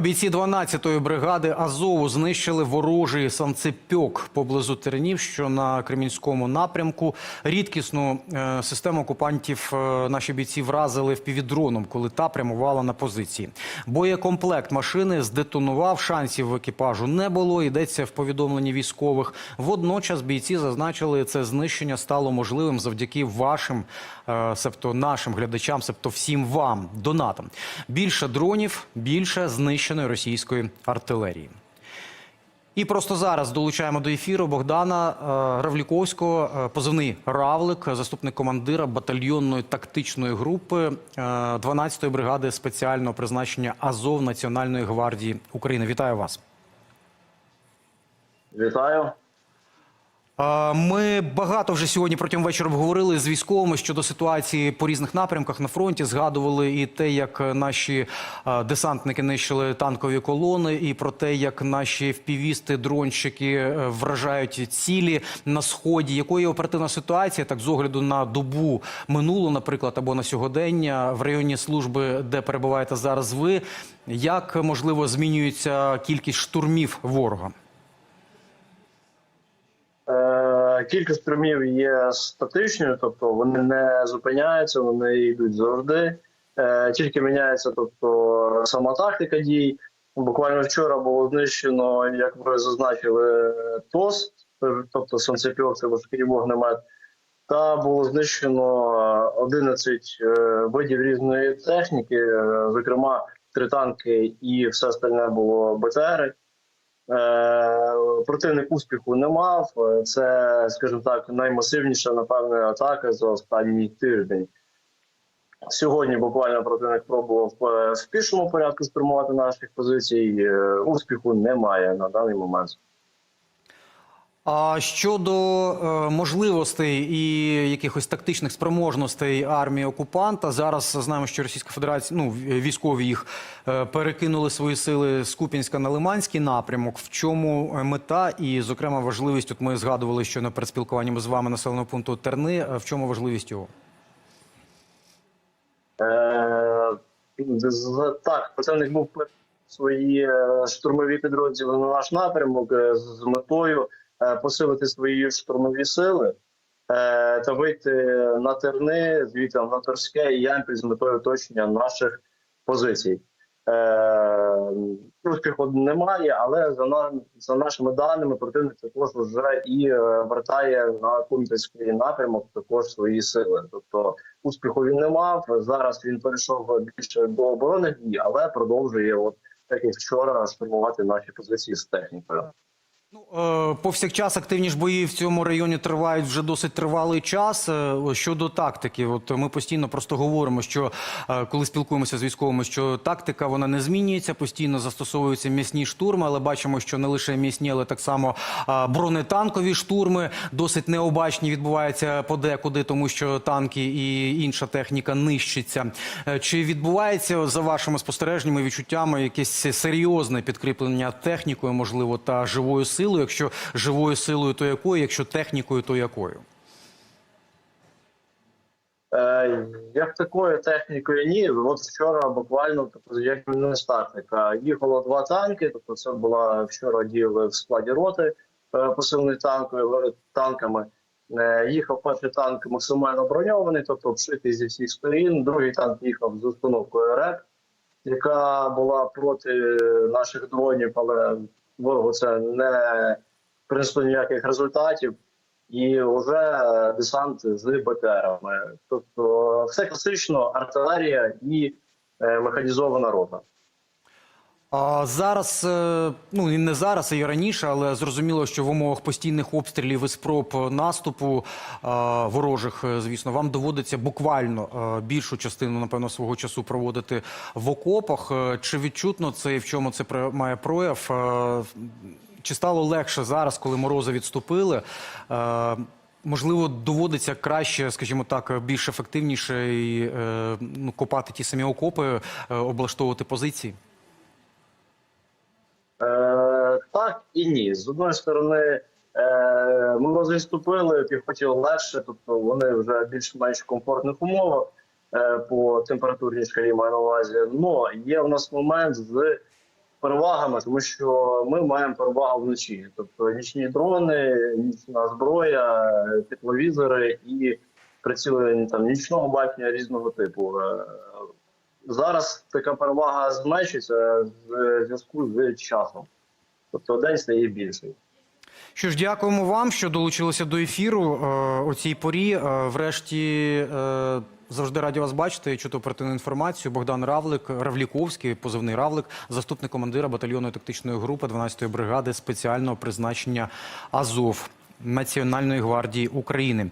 Бійці 12-ї бригади Азову знищили ворожий санцепьок поблизу Тернів, що на Кремінському напрямку. Рідкісну е, систему окупантів е, наші бійці вразили впівдроном, коли та прямувала на позиції. Боєкомплект машини здетонував, шансів в екіпажу не було. Йдеться в повідомленні військових. Водночас бійці зазначили, це знищення стало можливим завдяки вашим, е, себто нашим глядачам, себто всім вам, донатам. Більше дронів, більше знищеної російської артилерії. І просто зараз долучаємо до ефіру Богдана е, Равліковського, е, позивний Равлик, заступник командира батальйонної тактичної групи е, 12-ї бригади спеціального призначення Азов Національної гвардії України. Вітаю вас. Вітаю. Ми багато вже сьогодні протягом вечора обговорили з військовими щодо ситуації по різних напрямках на фронті. Згадували і те, як наші десантники нищили танкові колони, і про те, як наші впівісти, дронщики е, вражають цілі на сході. Якою оперативна ситуація, так з огляду на добу минулу, наприклад, або на сьогодення в районі служби, де перебуваєте зараз ви, як можливо змінюється кількість штурмів ворога? Кілька струмів є статичною, тобто вони не зупиняються, вони йдуть завжди. Е, Тільки міняється тобто, сама тактика дій. Буквально вчора було знищено, як ви зазначили, ТОС, тобто сонцепьок, це важкий вогнемет. Та було знищено е, 11 е, видів різної техніки, е, зокрема три танки і все остальне було БТРи. Е, Противник успіху не мав. Е, Це, скажімо так, наймасивніша, напевне, атака за останній тиждень. Сьогодні буквально противник пробував е, в пішому порядку спрямувати наших позицій. Успіху немає на даний момент. А щодо е, можливостей і якихось тактичних спроможностей армії окупанта, зараз знаємо, що Російська Федерація, ну військові їх е, перекинули свої сили з Купінська на Лиманський напрямок. В чому е, мета і, зокрема, важливість? От ми згадували, що на передспілкуванні з вами населеного пункту Терни. В чому важливість його? Так, противник був свої штурмові підрозділи на наш напрямок з метою посилити свої штурмові сили е, та вийти на терни, звідти на Торське і Ямпіль з метою оточення наших позицій. Е, Успіху немає, але за, на, за нашими даними противник також вже і е, вертає на Кумпільський напрямок також свої сили. Тобто успіху він не мав. Зараз він перейшов більше до оборонних дій, але продовжує, от як і вчора, штурмувати наші позиції з технікою. Ну, е, повсякчас активні ж бої в цьому районі тривають вже досить тривалий час. Е, Щодо тактики, от ми постійно просто говоримо, що е, коли спілкуємося з військовими, що тактика вона не змінюється, постійно застосовуються м'ясні штурми, але бачимо, що не лише м'ясні, але так само бронетанкові штурми досить необачні відбуваються подекуди, тому що танки і інша техніка нищиться. Чи відбувається за вашими спостереженнями, відчуттями якесь серйозне підкріплення технікою, можливо, та живою силою? Якщо живою силою, то якою, якщо технікою, то якою? Е, як такою технікою ні. От вчора буквально тобто, як не тактика. Їхало два танки. Тобто, це була вчора діяли в складі роти е, посилений танкою танками. Е, їхав перший танк максимально броньований, тобто обшитий зі всіх сторін. Другий танк їхав з установкою РЕП, яка була проти наших дронів, але ворогу це не принесло ніяких результатів. І вже десант з БТРами. Тобто все класично, артилерія і е, механізована рота. Зараз, е, ну і не зараз, а і раніше, але зрозуміло, що в умовах постійних обстрілів і спроб наступу е, ворожих, е, звісно, вам доводиться буквально більшу частину, напевно, свого часу проводити в окопах. Чи відчутно це і в чому це має прояв? Чи стало легше зараз, коли морози відступили? Можливо, доводиться краще, скажімо так, більш ефективніше і ну, копати ті самі окопи, облаштовувати позиції? Е, так і ні. З одної сторони, е, ми розіступили, піхоті легше, тобто вони вже більш-менш комфортних умовах е, по температурній шкалі маю на увазі. Но є в нас момент з перевагами, тому що ми маємо перевагу вночі. Тобто нічні дрони, нічна зброя, тепловізори і прицілення там нічного бачення різного типу. Е, Зараз така перевага зменшується в зв'язку з часом. Тобто день стає більший. Що ж, дякуємо вам, що долучилися до ефіру е, о цій порі. Е, врешті е, завжди раді вас бачити. Чути оперативну інформацію. Богдан Равлик, Равліковський, позивний Равлик, заступник командира батальйонної тактичної групи 12-ї бригади спеціального призначення Азов Національної гвардії України.